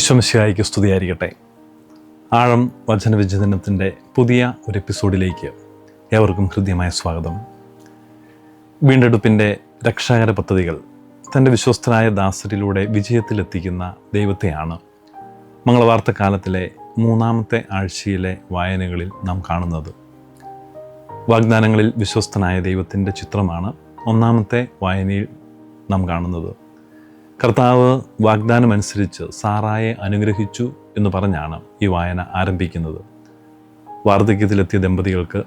വിശ്വമശിയായിക്ക് സ്തുതിയായിരിക്കട്ടെ. ആഴം വചനവിചിന്തനത്തിന്റെ പുതിയ ഒരു എപ്പിസോഡിലേക്ക് ഏവർക്കും ഹൃദ്യമായ സ്വാഗതം. വീണ്ടെടുപ്പിന്റെ രക്ഷാകര പദ്ധതികൾ തന്റെ വിശ്വസ്തരായ ദാസരിലൂടെ വിജയത്തിലെത്തിക്കുന്ന ദൈവത്തെയാണ് മംഗളവാർത്ത കാലത്തിലെ മൂന്നാമത്തെ ആഴ്ചയിലെ വായനകളിൽ നാം കാണുന്നത്. വാഗ്ദാനങ്ങളിൽ വിശ്വസ്തനായ ദൈവത്തിന്റെ ചിത്രമാണ് ഒന്നാമത്തെ വായനയിൽ നാം കാണുന്നത്. കർത്താവ് വാഗ്ദാനമനുസരിച്ച് സാറായെ അനുഗ്രഹിച്ചു എന്ന് പറഞ്ഞാണ് ഈ വായന ആരംഭിക്കുന്നത്. വാർദ്ധക്യത്തിലെത്തിയ ദമ്പതികൾക്ക്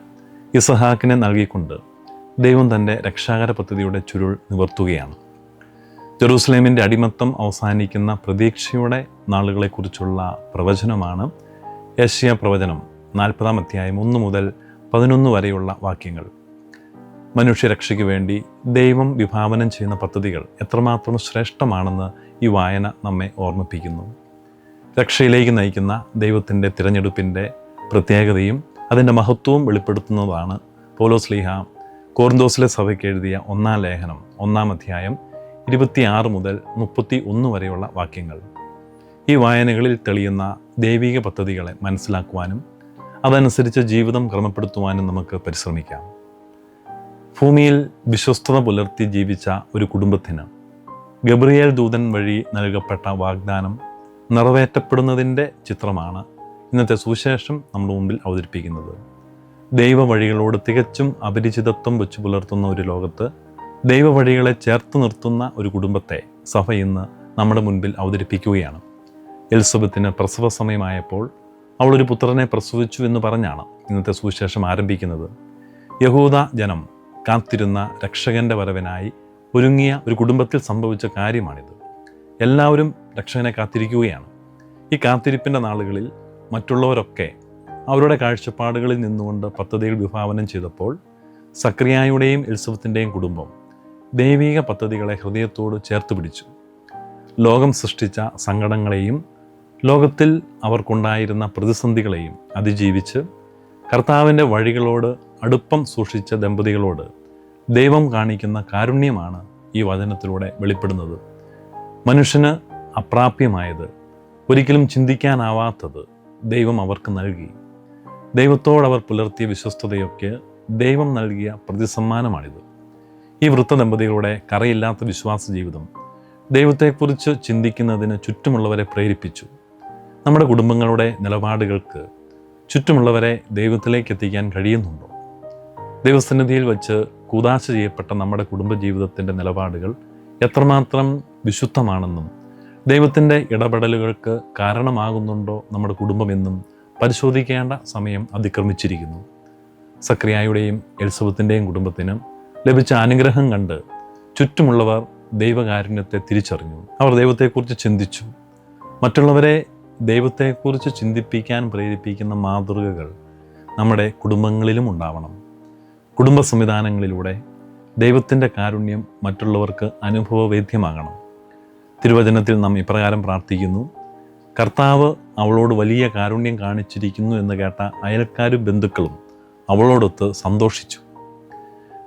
ഇസഹാക്കിനെ നൽകിക്കൊണ്ട് ദൈവം തന്റെ രക്ഷാകര പദ്ധതിയുടെ ചുരുൾ നിവർത്തുകയാണ്. ജെറൂസലേമിന്റെ അടിമത്തം അവസാനിക്കുന്ന പ്രതീക്ഷയുടെ നാളുകളെക്കുറിച്ചുള്ള പ്രവചനമാണ് യശ്യ പ്രവചനം നാൽപ്പതാം അധ്യായം ഒന്ന് മുതൽ പതിനൊന്ന് വരെയുള്ള വാക്യങ്ങൾ. മനുഷ്യരക്ഷയ്ക്ക് വേണ്ടി ദൈവം വിഭാവനം ചെയ്യുന്ന പദ്ധതികൾ എത്രമാത്രം ശ്രേഷ്ഠമാണെന്ന് ഈ വായന നമ്മെ ഓർമ്മിപ്പിക്കുന്നു. രക്ഷയിലേക്ക് നയിക്കുന്ന ദൈവത്തിന്റെ തിരഞ്ഞെടുപ്പിന്റെ പ്രത്യേകതയും അതിന്റെ മഹത്വവും വെളിപ്പെടുത്തുന്നതാണ് പോലോസ് ലീഹ കോർന്തോസിലെ സഭയ്ക്ക് എഴുതിയ ഒന്നാം ലേഖനം ഒന്നാം അധ്യായം ഇരുപത്തിയാറ് മുതൽ മുപ്പത്തി ഒന്ന് വരെയുള്ള വാക്യങ്ങൾ. ഈ വായനകളിൽ തെളിയുന്ന ദൈവിക പദ്ധതികളെ മനസ്സിലാക്കുവാനും അതനുസരിച്ച് ജീവിതം ക്രമപ്പെടുത്തുവാനും നമുക്ക് പരിശ്രമിക്കാം. ഭൂമിയിൽ വിശ്വസ്തത പുലർത്തി ജീവിച്ച ഒരു കുടുംബത്തിന് ഗബ്രിയേൽ ദൂതൻ വഴി നൽകപ്പെട്ട വാഗ്ദാനം നിറവേറ്റപ്പെടുന്നതിന്റെ ചിത്രമാണ് ഇന്നത്തെ സുവിശേഷം നമ്മുടെ മുമ്പിൽ അവതരിപ്പിക്കുന്നത്. ദൈവ വഴികളോട് തികച്ചും അപരിചിതത്വം വെച്ച് പുലർത്തുന്ന ഒരു ലോകത്ത് ദൈവ വഴികളെ ചേർത്ത് നിർത്തുന്ന ഒരു കുടുംബത്തെ സഭ ഇന്ന് നമ്മുടെ മുൻപിൽ അവതരിപ്പിക്കുകയാണ്. എലിസബത്തിന് പ്രസവ സമയമായപ്പോൾ അവളൊരു പുത്രനെ പ്രസവിച്ചു എന്ന് പറഞ്ഞാണ് ഇന്നത്തെ സുവിശേഷം ആരംഭിക്കുന്നത്. യഹൂദ ജനം കാത്തിരുന്ന രക്ഷകന്റെ വരവിനായി ഒരുങ്ങിയ ഒരു കുടുംബത്തിൽ സംഭവിച്ച കാര്യമാണിത്. എല്ലാവരും രക്ഷകനെ കാത്തിരിക്കുകയാണ്. ഈ കാത്തിരിപ്പിന്റെ നാളുകളിൽ മറ്റുള്ളവരൊക്കെ അവരുടെ കാഴ്ചപ്പാടുകളിൽ നിന്നുകൊണ്ട് പദ്ധതികൾ വിഭാവനം ചെയ്തപ്പോൾ സക്രിയായുടെയും എൽസവത്തിന്റെയും കുടുംബം ദൈവിക പദ്ധതികളെ ഹൃദയത്തോട് ചേർത്ത് പിടിച്ചു. ലോകം സൃഷ്ടിച്ച സങ്കടങ്ങളെയും ലോകത്തിൽ അവർക്കുണ്ടായിരുന്ന പ്രതിസന്ധികളെയും അതിജീവിച്ച് കർത്താവിന്റെ വഴികളോട് അടുപ്പം സൂക്ഷിച്ച ദമ്പതികളോട് ദൈവം കാണിക്കുന്ന കാരുണ്യമാണ് ഈ വചനത്തിലൂടെ വെളിപ്പെടുന്നത്. മനുഷ്യന് അപ്രാപ്യമായത് ഒരിക്കലും ചിന്തിക്കാനാവാത്തത് ദൈവം അവർക്ക് നൽകി. ദൈവത്തോടവർ പുലർത്തിയ വിശ്വസ്തതയൊക്കെ ദൈവം നൽകിയ പ്രതിസമ്മാനമാണിത്. ഈ വൃത്ത ദമ്പതികളുടെ കറയില്ലാത്ത വിശ്വാസ ജീവിതം ദൈവത്തെക്കുറിച്ച് ചിന്തിക്കുന്നതിന് ചുറ്റുമുള്ളവരെ പ്രേരിപ്പിച്ചു. നമ്മുടെ കുടുംബങ്ങളുടെ നിലപാടുകൾക്ക് ചുറ്റുമുള്ളവരെ ദൈവത്തിലേക്ക് എത്തിക്കാൻ കഴിയുന്നുണ്ടോ? ദൈവസന്നിധിയിൽ വച്ച് കൂതാശ ചെയ്യപ്പെട്ട നമ്മുടെ കുടുംബജീവിതത്തിന്റെ നിലപാടുകൾ എത്രമാത്രം വിശുദ്ധമാണെന്നും ദൈവത്തിന്റെ ഇടപെടലുകൾക്ക് കാരണമാകുന്നുണ്ടോ നമ്മുടെ കുടുംബമെന്നും പരിശോധിക്കേണ്ട സമയം അതിക്രമിച്ചിരിക്കുന്നു. സക്രിയായുടെയും എത്സവത്തിന്റെയും കുടുംബത്തിന് ലഭിച്ച അനുഗ്രഹം കണ്ട് ചുറ്റുമുള്ളവർ ദൈവകാരുണ്യത്തെ തിരിച്ചറിഞ്ഞു. അവർ ദൈവത്തെക്കുറിച്ച് ചിന്തിച്ചു. മറ്റുള്ളവരെ ദൈവത്തെക്കുറിച്ച് ചിന്തിപ്പിക്കാൻ പ്രേരിപ്പിക്കുന്ന മാതൃകകൾ നമ്മുടെ കുടുംബങ്ങളിലും ഉണ്ടാവണം. കുടുംബ സംവിധാനങ്ങളിലൂടെ ദൈവത്തിന്റെ കാരുണ്യം മറ്റുള്ളവർക്ക് അനുഭവവേദ്യമാകണം. തിരുവചനത്തിൽ നാം ഇപ്രകാരം പ്രാർത്ഥിക്കുന്നു. കർത്താവ് അവളോട് വലിയ കാരുണ്യം കാണിച്ചിരിക്കുന്നു എന്ന് കേട്ട അയൽക്കാരും ബന്ധുക്കളും അവളോടൊത്ത് സന്തോഷിച്ചു.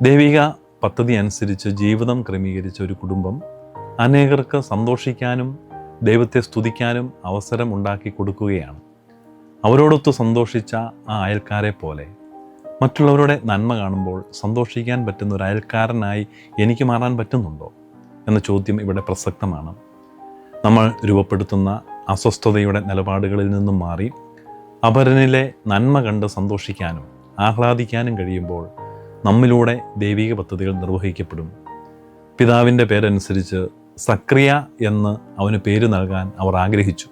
ദൈവിക പദ്ധതി അനുസരിച്ച് ജീവിതം ക്രമീകരിച്ച ഒരു കുടുംബം അനേകർക്ക് സന്തോഷിക്കാനും ദൈവത്തെ സ്തുതിക്കാനും അവസരം ഉണ്ടാക്കി കൊടുക്കുകയാണ്. അവരോടൊത്ത് സന്തോഷിച്ച ആ അയൽക്കാരെ പോലെ മറ്റുള്ളവരുടെ നന്മ കാണുമ്പോൾ സന്തോഷിക്കാൻ പറ്റുന്ന ഒരു അയൽക്കാരനായി എനിക്ക് മാറാൻ പറ്റുന്നുണ്ടോ എന്ന ചോദ്യം ഇവിടെ പ്രസക്തമാണ്. നമ്മൾ രൂപപ്പെടുത്തുന്ന അസ്വസ്ഥതയുടെ നിലപാടുകളിൽ നിന്നും മാറി അപരനിലെ നന്മ കണ്ട് സന്തോഷിക്കാനും ആഹ്ലാദിക്കാനും കഴിയുമ്പോൾ നമ്മിലൂടെ ദൈവിക പദ്ധതികൾ നിർവഹിക്കപ്പെടും. പിതാവിന്റെ പേരനുസരിച്ച് സക്രിയ എന്ന് അവന് പേര് നൽകാൻ അവർ ആഗ്രഹിച്ചു.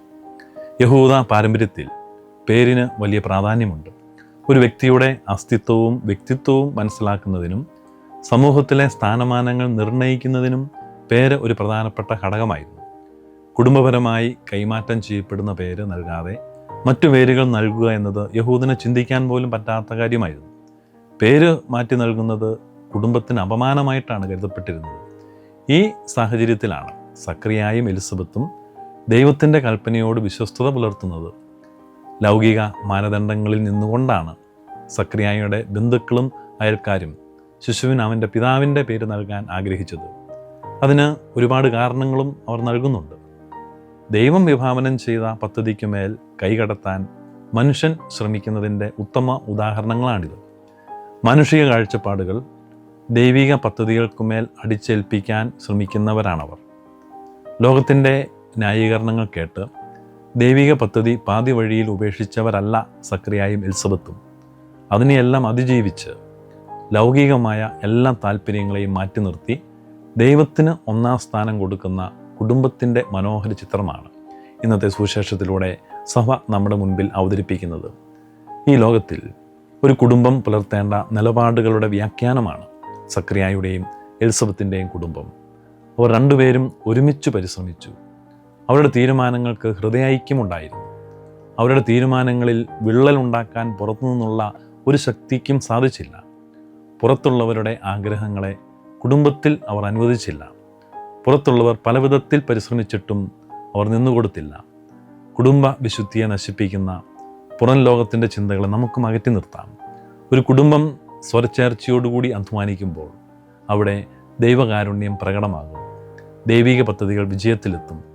യഹൂദ പാരമ്പര്യത്തിൽ പേരിന് വലിയ പ്രാധാന്യമുണ്ട്. ഒരു വ്യക്തിയുടെ അസ്തിത്വവും വ്യക്തിത്വവും മനസ്സിലാക്കുന്നതിനും സമൂഹത്തിലെ സ്ഥാനമാനങ്ങൾ നിർണയിക്കുന്നതിനും പേര് ഒരു പ്രധാനപ്പെട്ട ഘടകമായിരുന്നു. കുടുംബപരമായി കൈമാറ്റം ചെയ്യപ്പെടുന്ന പേര് നൽകാതെ മറ്റു പേരുകൾ നൽകുക എന്നത് യഹൂദിനെ ചിന്തിക്കാൻ പോലും പറ്റാത്ത കാര്യമായിരുന്നു. പേര് മാറ്റി നൽകുന്നത് കുടുംബത്തിന് അപമാനമായിട്ടാണ് കരുതപ്പെട്ടിരുന്നത്. ഈ സാഹചര്യത്തിലാണ് സക്രിയായും എലിസബത്തും ദൈവത്തിന്റെ കൽപ്പനയോട് വിശ്വസ്തത പുലർത്തുന്നത് ലൗകിക മാനദണ്ഡങ്ങളിൽ നിന്നുകൊണ്ടാണ് സക്രിയായുടെ ബന്ധുക്കളും അയൽക്കാരും ശിശുവിന് അവന്റെ പിതാവിന്റെ പേര് നൽകാൻ ആഗ്രഹിച്ചത്. അതിന് ഒരുപാട് കാരണങ്ങളും അവർ നൽകുന്നുണ്ട്. ദൈവം വിഭാവനം ചെയ്ത പദ്ധതിക്ക് മേൽ കൈകടത്താൻ മനുഷ്യൻ ശ്രമിക്കുന്നതിന്റെ ഉത്തമ ഉദാഹരണങ്ങളാണിത്. മാനുഷിക കാഴ്ചപ്പാടുകൾ ദൈവിക പദ്ധതികൾക്കുമേൽ അടിച്ചേൽപ്പിക്കാൻ ശ്രമിക്കുന്നവരാണവർ. ലോകത്തിന്റെ ന്യായീകരണങ്ങൾ കേട്ട് ദൈവിക പദ്ധതി പാതി വഴിയിൽ ഉപേക്ഷിച്ചവരല്ല സക്രിയായും എൽസബത്തും അതിനെയെല്ലാം അതിജീവിച്ച് ലൗകികമായ എല്ലാ താല്പര്യങ്ങളെയും മാറ്റി നിർത്തി ദൈവത്തിന് ഒന്നാം സ്ഥാനം കൊടുക്കുന്ന കുടുംബത്തിന്റെ മനോഹര ചിത്രമാണ് ഇന്നത്തെ സുവിശേഷത്തിലൂടെ സഭ നമ്മുടെ മുൻപിൽ അവതരിപ്പിക്കുന്നത്. ഈ ലോകത്തിൽ ഒരു കുടുംബം പുലർത്തേണ്ട നിലപാടുകളുടെ വ്യാഖ്യാനമാണ് സക്രിയായുടെയും എലിസബത്തിന്റെയും കുടുംബം. അവർ രണ്ടുപേരും ഒരുമിച്ച് പരിശ്രമിച്ചു. അവരുടെ തീരുമാനങ്ങൾക്ക് ഹൃദയൈക്യമുണ്ടായിരുന്നു അവരുടെ തീരുമാനങ്ങളിൽ വിള്ളലുണ്ടാക്കാൻ പുറത്തുനിന്നുള്ള ഒരു ശക്തിക്കും സാധിച്ചില്ല. പുറത്തുള്ളവരുടെ ആഗ്രഹങ്ങളെ കുടുംബത്തിൽ അവർ അനുവദിച്ചില്ല. പുറത്തുള്ളവർ പലവിധത്തിൽ പരിശ്രമിച്ചിട്ടും അവർ നിന്നുകൊടുത്തില്ല. കുടുംബ വിശുദ്ധിയെ നശിപ്പിക്കുന്ന പുറം ലോകത്തിന്റെ ചിന്തകളെ നമുക്കും അകറ്റി നിർത്താം. ഒരു കുടുംബം സ്വരച്ചേർച്ചയോടുകൂടി അധ്വാനിക്കുമ്പോൾ അവിടെ ദൈവകാരുണ്യം പ്രകടമാകും. ദൈവിക പദ്ധതികൾ വിജയത്തിലെത്തും.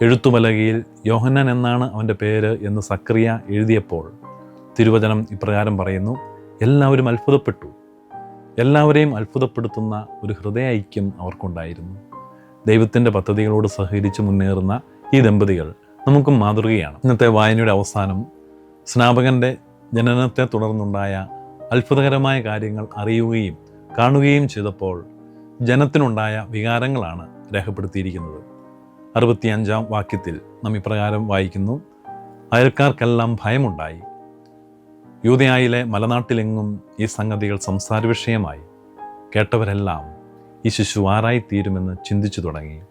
എഴുത്തുപലകയിൽ യോഹന്നാൻ എന്നാണ് അവന്റെ പേര് എന്ന് സക്രിയ എഴുതിയപ്പോൾ തിരുവചനം ഇപ്രകാരം പറയുന്നു എല്ലാവരും അത്ഭുതപ്പെട്ടു. എല്ലാവരെയും അത്ഭുതപ്പെടുത്തുന്ന ഒരു ഹൃദയ ഐക്യം അവർക്കുണ്ടായിരുന്നു. ദൈവത്തിന്റെ പദ്ധതികളോട് സഹകരിച്ച് മുന്നേറുന്ന ഈ ദമ്പതികൾ നമുക്കും മാതൃകയാണ്. ഇന്നത്തെ വായനയുടെ അവസാനം സ്നാപകന്റെ ജനനത്തെ തുടർന്നുണ്ടായ അത്ഭുതകരമായ കാര്യങ്ങൾ അറിയുകയും കാണുകയും ചെയ്തപ്പോൾ ജനത്തിനുണ്ടായ വികാരങ്ങളാണ് രേഖപ്പെടുത്തിയിരിക്കുന്നത്. അറുപത്തിയഞ്ചാം വാക്യത്തിൽ നാം ഇപ്രകാരം വായിക്കുന്നു. അയൽക്കാർക്കെല്ലാം ഭയമുണ്ടായി. യൂതയായിലെ മലനാട്ടിലെങ്ങും ഈ സംഗതികൾ സംസാര വിഷയമായി കേട്ടവരെല്ലാം ഈ ശിശു ആരായിത്തീരുമെന്ന് ചിന്തിച്ചു തുടങ്ങി.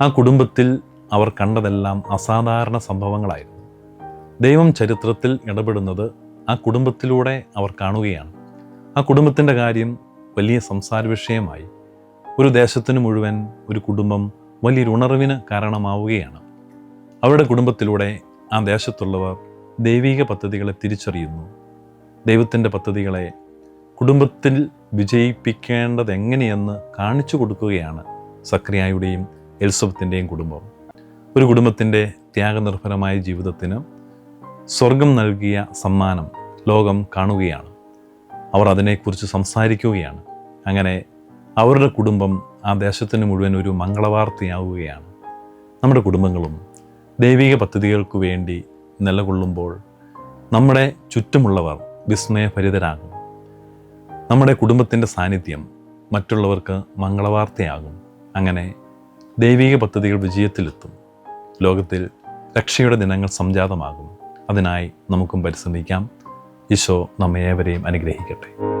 ആ കുടുംബത്തിൽ അവർ കണ്ടതെല്ലാം അസാധാരണ സംഭവങ്ങളായിരുന്നു. ദൈവം ചരിത്രത്തിൽ ഇടപെടുന്നത് ആ കുടുംബത്തിലൂടെ അവർ കാണുകയാണ്. ആ കുടുംബത്തിന്റെ കാര്യം വലിയ സംസാര വിഷയമായി ഒരു ദേശത്തിന് മുഴുവൻ ഒരു കുടുംബം വലിയൊരു ഉണർവിന് കാരണമാവുകയാണ്. അവരുടെ കുടുംബത്തിലൂടെ ആ ദേശത്തുള്ളവർ ദൈവിക പദ്ധതികളെ തിരിച്ചറിയുന്നു. ദൈവത്തിന്റെ പദ്ധതികളെ കുടുംബത്തിൽ വിജയിപ്പിക്കേണ്ടത് എങ്ങനെയെന്ന് കാണിച്ചു കൊടുക്കുകയാണ് സക്രിയായുടെയും എൽസബത്തിന്റെയും കുടുംബം. ഒരു കുടുംബത്തിന്റെ ത്യാഗനിർഭരമായ ജീവിതത്തിന് സ്വർഗം നൽകിയ സമ്മാനം ലോകം കാണുകയാണ്. അവർ അതിനെക്കുറിച്ച് സംസാരിക്കുകയാണ്. അങ്ങനെ അവരുടെ കുടുംബം ആ ദേശത്തിന് മുഴുവൻ ഒരു മംഗളവാർത്തയാവുകയാണ്. നമ്മുടെ കുടുംബങ്ങളും ദൈവിക പദ്ധതികൾക്ക് വേണ്ടി നിലകൊള്ളുമ്പോൾ നമ്മുടെ ചുറ്റുമുള്ളവർ വിസ്മയഭരിതരാകും. നമ്മുടെ കുടുംബത്തിന്റെ സാന്നിധ്യം മറ്റുള്ളവർക്ക് മംഗളവാർത്തയാകും. അങ്ങനെ ദൈവിക പദ്ധതികൾ വിജയത്തിലെത്തും. ലോകത്തിൽ രക്ഷയുടെ ദിനങ്ങൾ സംജാതമാകും. അതിനായി നമുക്കും പരിശ്രമിക്കാം. ഈശോ നമ്മേവരെയും അനുഗ്രഹിക്കട്ടെ.